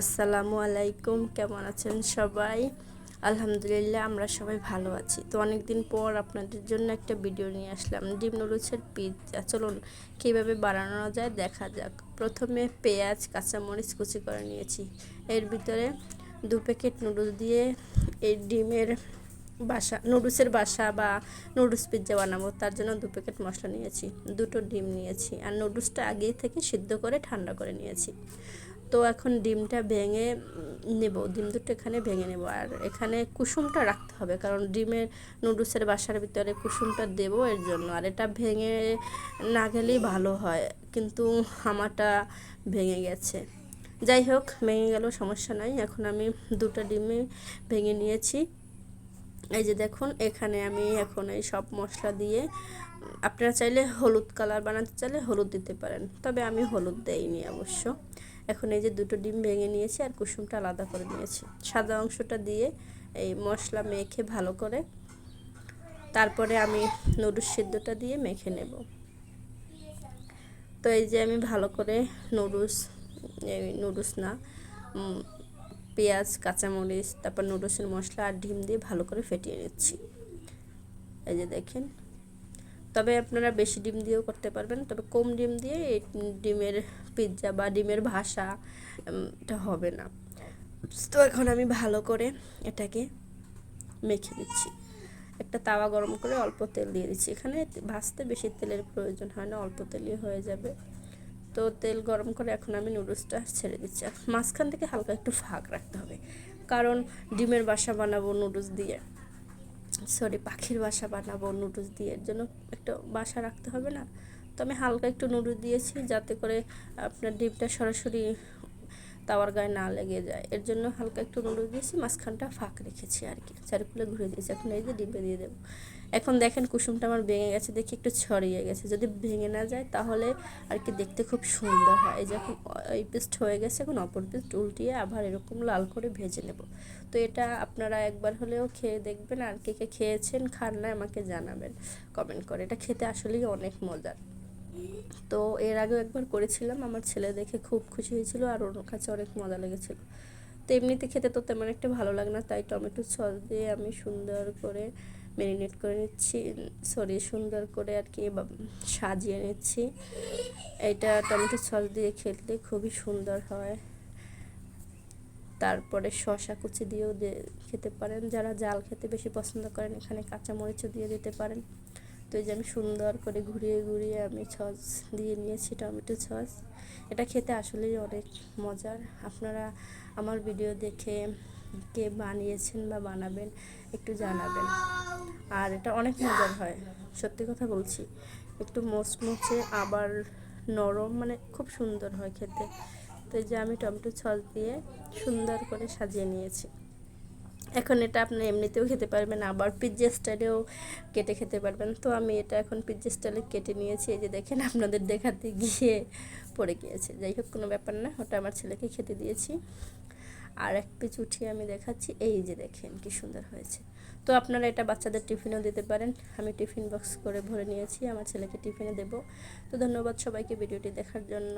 আসসালামু আলাইকুম, কেমন আছেন সবাই? আলহামদুলিল্লাহ, আমরা সবাই ভালো আছি। তো অনেক দিন পর আপনাদের জন্য একটা ভিডিও নিয়ে আসলাম। ডিম নুডলসের পিৎজা। চলুন, কীভাবে বানানো যায় দেখা যাক। প্রথমে পেঁয়াজ, কাঁচামরিচ কুচি করে নিয়েছি। এর ভিতরে দু প্যাকেট নুডলস দিয়ে এই ডিমের বাসা, নুডলসের বাসা বা নুডলস পিৎজা বানাবো। তার জন্য দু প্যাকেট মশলা নিয়েছি, দুটো ডিম নিয়েছি। আর নুডলসটা আগেই থেকে সিদ্ধ করে ঠান্ডা করে নিয়েছি। তো এখন ডিমটা ভেঙে নেব, ডিম দুটো এখানে ভেঙে নেব। আর এখানে কুসুমটা রাখতে হবে, কারণ ডিমের নুডলসের বাসার ভিতরে কুসুমটা দেব এর জন্য। আর এটা ভেঙে না গেলেই ভালো হয়, কিন্তু আমারটা ভেঙে গেছে। যাই হোক, ভেঙে গেল, সমস্যা নাই। এখন আমি দুটো ডিমে ভেঙে নিয়েছি। এই যে দেখুন, এখানে আমি এখন এই সব মশলা দিয়ে, আপনারা চাইলে হলুদ কালার বানাতে চাইলে হলুদ দিতে পারেন, তবে আমি হলুদ দেইনি অবশ্য। এখন এই যে দুটো ডিম ভেঙে নিয়েছি আর কুসুমটা আলাদা করে নিয়েছি সাদা অংশটা দিয়ে এই মশলা মেখে ভালো করে তারপরে আমি নুডলস সিদ্ধটা দিয়ে মেখে নেব। তো এই যে আমি ভালো করে নুডলস, এই নুডলস না পেঁয়াজ, কাঁচামরিচ, তারপর নুডলসের মশলা আর ডিম দিয়ে ভালো করে ফেটিয়ে নিচ্ছি। এই যে দেখেন তবে আপনারা বেশি ডিম দিয়েও করতে পারবেন। তবে কম ডিম দিয়ে ডিমের পিৎজা বা ডিমের ভাষা এটা হবে না। তো এখন আমি ভালো করে এটাকে মেখে দিচ্ছি একটা তাওয়া গরম করে অল্প তেল দিয়ে দিচ্ছি। এখানে ভাজতে বেশি তেলের প্রয়োজন হয় না, অল্প তেলই হয়ে যাবে। তো তেল গরম করে এখন আমি নুডলসটা ছেড়ে দিচ্ছি। আর মাঝখান থেকে হালকা একটু ফাঁক রাখতে হবে। কারণ ডিমের বাসা বানাবো নুডলস দিয়ে। সরি পাখির বাসা বানাবো নুডলস দিয়ে। এর জন্য একটা বাসা রাখতে হবে না? তো আমি হালকা একটু নুডলস দিয়েছি, যাতে করে আপনার ডিমটা সরাসরি তাওয়ার গায়ে না লেগে যায়। এর জন্য হালকা একটু নুডলস দিয়েছি, মাঝখানটা ফাঁক রেখেছি আর কি। চারিকুলে ঘুরে দিয়েছি। এখন এই যে ডিমে দিয়ে দেবো। এখন দেখেন কুসুমটা আমার ভেঙে গেছে, দেখি একটু ছড়িয়ে গেছে। যদি ভেঙে না যায় তাহলে আর কি দেখতে খুব সুন্দর হয়। এই যখন এই পিস্ট হয়ে গেছে, এখন অপর পিস্ট উল্টিয়ে আবার এরকম লাল করে ভেজে নেব। তো এটা আপনারা একবার হলেও খেয়ে দেখবেন আর কে কে খেয়েছেন, খান না আমাকে জানাবেন কমেন্ট করে। এটা খেতে আসলেই অনেক মজার। তো এর আগেও একবার করেছিলাম, আমার ছেলে দেখে খুব খুশি হয়েছিল আর ওর কাছে অনেক মজা লেগেছিল। তো এমনিতে খেতে তো তেমন একটা ভালো লাগে না, তাই টমেটো সস দিয়ে আমি সুন্দর করে ম্যারিনেট করে নিচ্ছি সরি সুন্দর করে আর কি সাজিয়ে নিচ্ছি। এটা টমেটো সস দিয়ে খেতে খুবই সুন্দর হয়। তারপরে শশা কুচি দিয়েও খেতে পারেন, যারা জাল খেতে বেশি পছন্দ করেন এখানে কাঁচামরিচও দিয়ে দিতে পারেন। তো এই যে আমি সুন্দর করে ঘুরিয়ে ঘুরিয়ে আমি সস দিয়ে নিয়েছি টমেটো সস এটা খেতে আসলেই অনেক মজার। আপনারা আমার ভিডিও দেখে কে বানিয়েছেন বা বানাবেন একটু জানাবেন। আর এটা অনেক মজার হয়, সত্যি কথা বলছি। একটু মোচমোচে, আবার নরম মানে খুব সুন্দর হয় খেতে। তো যে আমি টমেটো সস দিয়ে সুন্দর করে সাজিয়ে নিয়েছি। এখন এটা আপনি এমনিতেও খেতে পারবেন, আবার পিৎজা স্টাইলেও কেটে খেতে পারবেন। তো আমি এটা এখন পিৎজা স্টাইলে কেটে নিয়েছি, এই যে দেখেন আপনাদের দেখাতে গিয়ে পড়ে গিয়েছে। যাই হোক, কোনো ব্যাপার না, ওটা আমার ছেলেকে খেতে দিয়েছি। আর এক পিচ উঠিয়ে আমি দেখাচ্ছি, এই যে দেখেন কি সুন্দর হয়েছে। তো আপনারা এটা বাচ্চাদের টিফিনেও দিতে পারেন। আমি টিফিন বক্স করে ভরে নিয়েছি, আমার ছেলেকে টিফিনে দেব। তো ধন্যবাদ সবাইকে ভিডিওটি দেখার জন্য।